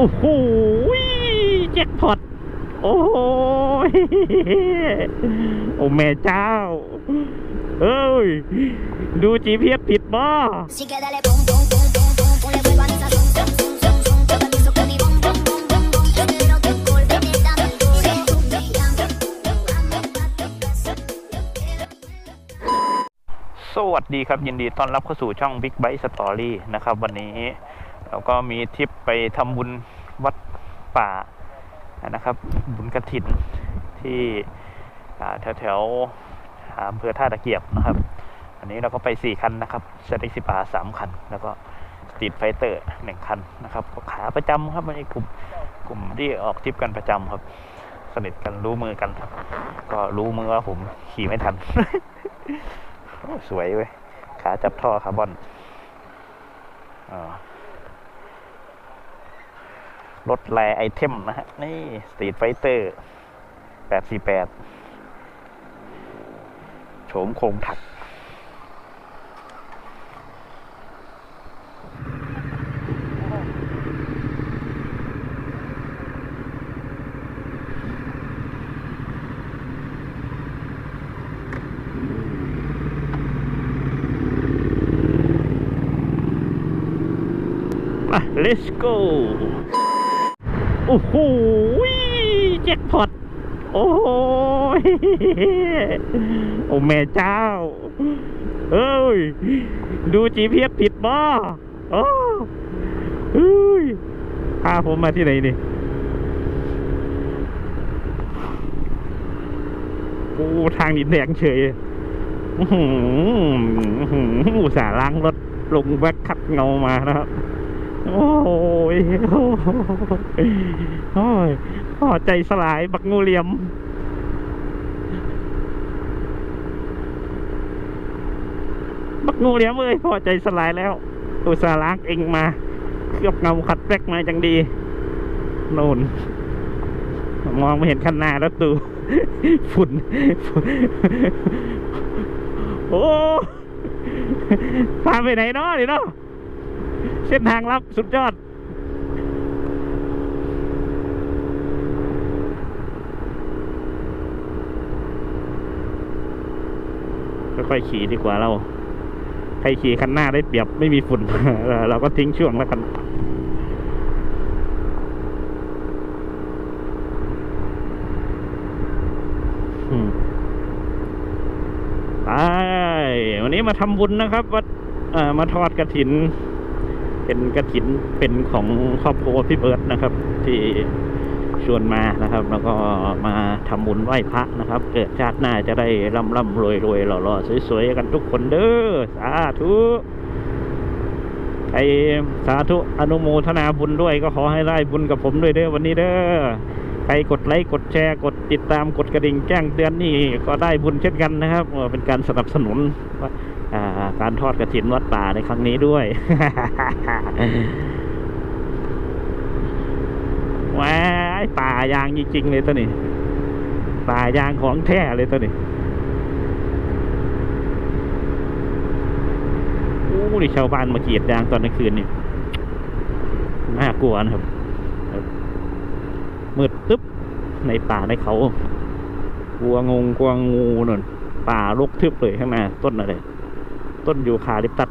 โอ้โหแจ็คพอตโอ้โหโอ้แม่เจ้า เอ้ย ดูจีเพียบผิดบ่สวัสดีครับ ยินดีต้อนรับเข้าสู่ช่อง Big Bite Story นะครับ วันนี้ เราก็มีทริปไปทำบุญวัดป่านะครับ บุญกระถินที่อ่าแถวอำเภอท่าตะเกียบนะครับ อันนี้เราก็ไป 4 คันนะครับสเต็กสิบาสามคัน แล้วก็สตรีทไฟเตอร์หนึ่งคันนะครับก็ขาประจำครับวันนี้กลุ่มกลุ่มที่ออกทริปกันประจำครับ สนิทกันรู้มือกัน ก็รู้มือว่าผมขี่ไม่ทัน สวยเว้ย ขาจับท่อคาร์บอนอา รถแลไอเทมนะฮะ นี่สตรีทไฟเตอร์แปดสี่แปดโฉมโครงถักมา let's go โอ้โหแจ็คพอตโอ้ยโอ้แม่เจ้า เอ้ย ดู GPS ผิดบ่โอ้เอ้ยพาผมมาที่ไหนนี่โอ้ทางดินแดงเฉยอื้อหืออุตส่าห์ล้างรถลงแว็กขัดเงามานะครับ โอ้ยโอ้ยโอ้ยพ่อใจสลายบักงูเหลี่ยม บักงูเหลี่ยมเอ้ยพอใจสลายแล้ว อุตส่าห์ล้างเองมาเคลือบเงาขัดแป๊กมาจังดีโน่นมองไม่เห็นข้างหน้าแล้วตูฝุ่นฝุ่น โอ้พาไปไหนเนาะนี่เนาะ เส้นทางลับสุดยอด ค่อยๆขี่ดีกว่าเรา ใครขี่คันหน้าได้เปรียบไม่มีฝุ่น เราก็ทิ้งช่วงแล้วกันอืมไปวันนี้มาทำบุญนะครับวัดเออมาทอดกระถิน เป็นกระถินเป็นของครอบครัวพี่เบิร์ดนะครับ ที่ชวนมานะครับ แล้วก็มาทำบุญไหว้พระนะครับ เกิดชาติหน้าจะได้ร่ำร่ำรวยรวยหล่อๆสวยๆกันทุกคนเด้อสาธุใครสาธุอนุโมทนาบุญด้วยก็ขอให้ได้บุญกับผมด้วยเด้อวันนี้เด้อใครกดไลค์กดแชร์กดติดตามกดกระดิ่งแจ้งเตือนนี่ก็ได้บุญเช่นกันนะครับเป็นการสนับสนุนอ่า การทอดกระถินวัดป่าในครั้งนี้ด้วย ว้าป่ายางจริงๆเลยตัวนี้ ป่ายางของแท้เลยตัวนี้โอ้นี่ชาวบ้านมาเกรีดยางตอนกลางคืนนี่น่ากลัวนะครับ มืดตึ๊บในป่าในเขา กลัวงงกลัวงูนนป่ารกทึบเลยข้างหน้าต้นอะไร ต้นยูคาลิปตัส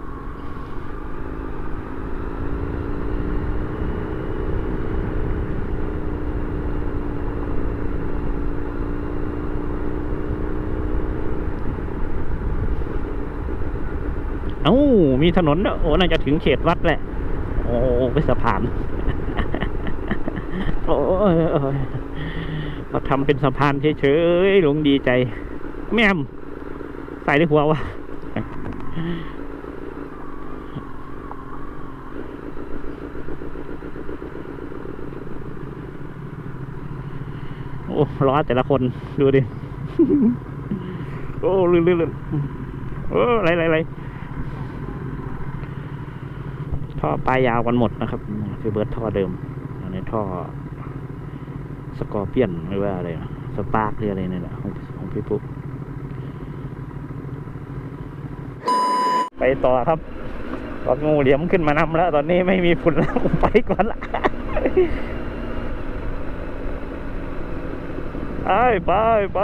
เอ้า มีถนนด้วยโอ้ น่าจะถึงเขตวัดแหละ โอ้เป็นสะพาน โอ้ยเขาทำเป็นสะพานเฉยๆหลวงดีใจ แม่มใส่ในหัววะ โอ้ล้อแต่ละคนดูดิ โอ้ลื่นลื่นโอ้ไรไรไรท่อปลายยาวกันหมดนะครับ คือเบิร์ดท่อเดิม อันนี้ท่อ สกอร์เปียนหรือว่าอะไรนะสปาร์กหรืออะไรนี่แหละของของพี่ปุ๊ไป ต่อครับตอนงูเหลี่ยมขึ้นมานำแล้ว ตอนนี้ไม่มีฝุ่นแล้วไปก่อนละไปไปไป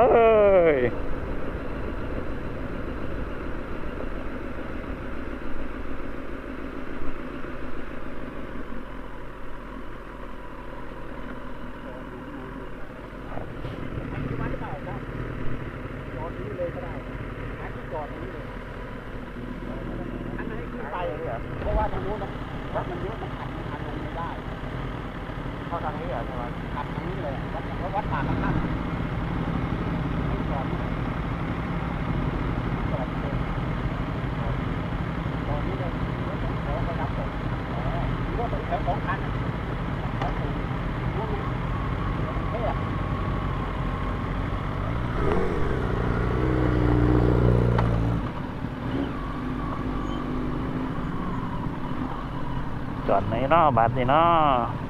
จอดไหนเนาะบาทนี่เนาะ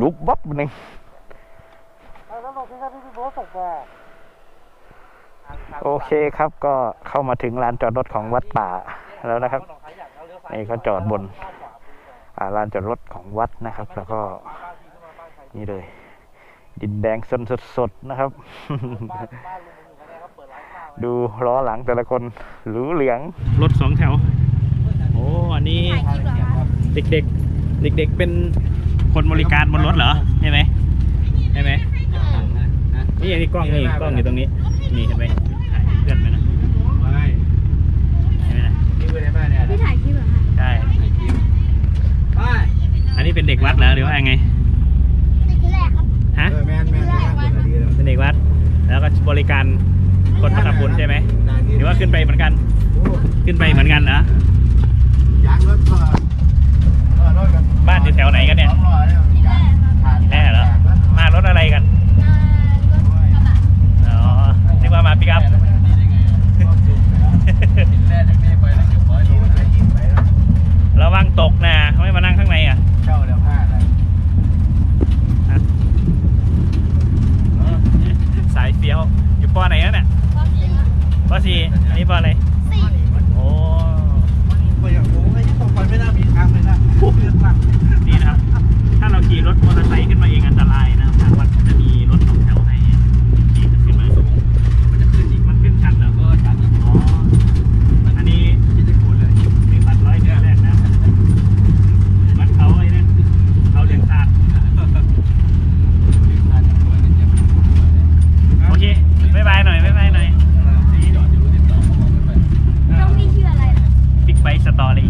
ลุกบับหนึ่งโอเคครับก็เข้ามาถึงลานจอดรถของวัดป่าแล้วนะครับนี่ก็จอดบนลานจอดรถของวัดนะครับ แล้วก็นี่เลย ดินแดงสนสดๆนะครับ ดูล้อหลังแต่ละคนหรูเหลืองรถสองแถว โอ้อันนี้เด็กๆ เด็กๆเป็นคนบริการบนรถเหรอใช่ไหมใช่ไหมนี่อันนี้กล้องนี่กล้องอยู่ตรงนี้นี่เห็นไหมถ่ายเพื่อนไหมนะเห็นไหมนะพี่ถ่ายคลิปเหรอคะใช่อันนี้เป็นเด็กวัดเหรอหรือว่าไงนี่คือแรกครับฮะเป็นเด็กวัด แล้วก็บริการคนมาทำบุญใช่ไหมหรือว่าขึ้นไปเหมือนกัน ขึ้นไปเหมือนกันเหรอ บ้านอยู่แถวไหนกันเนี่ยแน่เหรอ มารถอะไรกัน อ๋อ นึกว่ามาปิกอัพระวังตกนะไม่มานั่งข้างในอะฮะสายเฟี้ยว อยู่ปอไหนแล้วเนี่ยปอสี่อันนี้ปออะไรโอ้นี่นะ นี่นะครับ ถ้าเราขี่รถมอเตอร์ไซค์ขึ้นมาเองอันตรายนะครับทางวัดจะมีรถสองแถวให้ขี่ขึ้นมาสูงมันจะขึ้นอีก มันขึ้นชันเหรออ๋อ อันนี้มีบัตรร้อยเดือนแรกนะบัตรเขาไอ้นั่นเขาเลี้ยงตาดโอเคบ๊ายบายหน่อยบ๊ายบายหน่อย ช่องนี้ชื่ออะไรนะ บิ๊กไบค์สตอรี่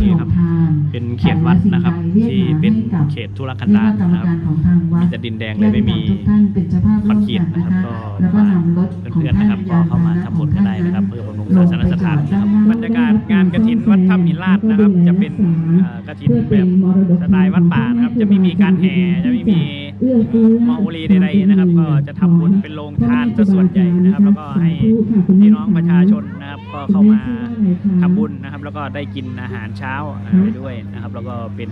นี่ครับ เป็นเขตวัดนะครับ ที่เป็นเขตธุรกันดารนะครับมีแต่ดินแดงเลยไม่มีคอนกรีตนะครับก็แล้วก็นำรถเพื่อนๆนะครับก็เข้ามาทำบุญกันได้นะครับเพื่อบำรุงศาสนสถานนะครับบรรยากาศงานกฐินวัดถ้ำหินลาดนะครับ จะเป็นเอ่อกฐินแบบสไตล์วัดป่านะครับ จะไม่มีการแห่จะไม่มีมออุรีใดๆนะครับ ก็จะทำบุญเป็นโรงทานซะส่วนใหญ่นะครับ แล้วก็ให้พี่น้องประชาชนนะครับ ก็เข้ามาทำบุญนะครับ แล้วก็ได้กินอาหารเช้าเอ่อไปด้วยนะครับแล้วก็เป็น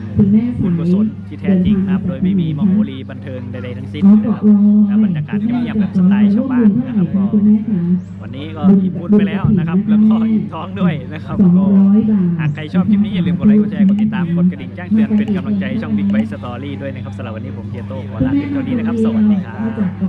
บุญกุศลที่แท้จริงนะครับ โดยไม่มีมออุรีบันเทิงใดๆทั้งสิ้นนะครับบรรยากาศเงียบๆแบบสไตล์ชาวบ้านนะครับก็วันนี้ก็อิ่มบุญไปแล้วนะครับ แล้วก็อิ่มท้องด้วยนะครับก็หากใครชอบคลิปนี้อย่าลืมกดไลค์กดแชร์กดติดตามกดกระดิ่งแจ้งเตือนเป็นกำลังใจให้ช่อง Big Bite Story ด้วยนะครับสำหรับวันนี้ผมเกียโต้ขอลาเพียงเท่านี้นะครับ สวัสดีครับ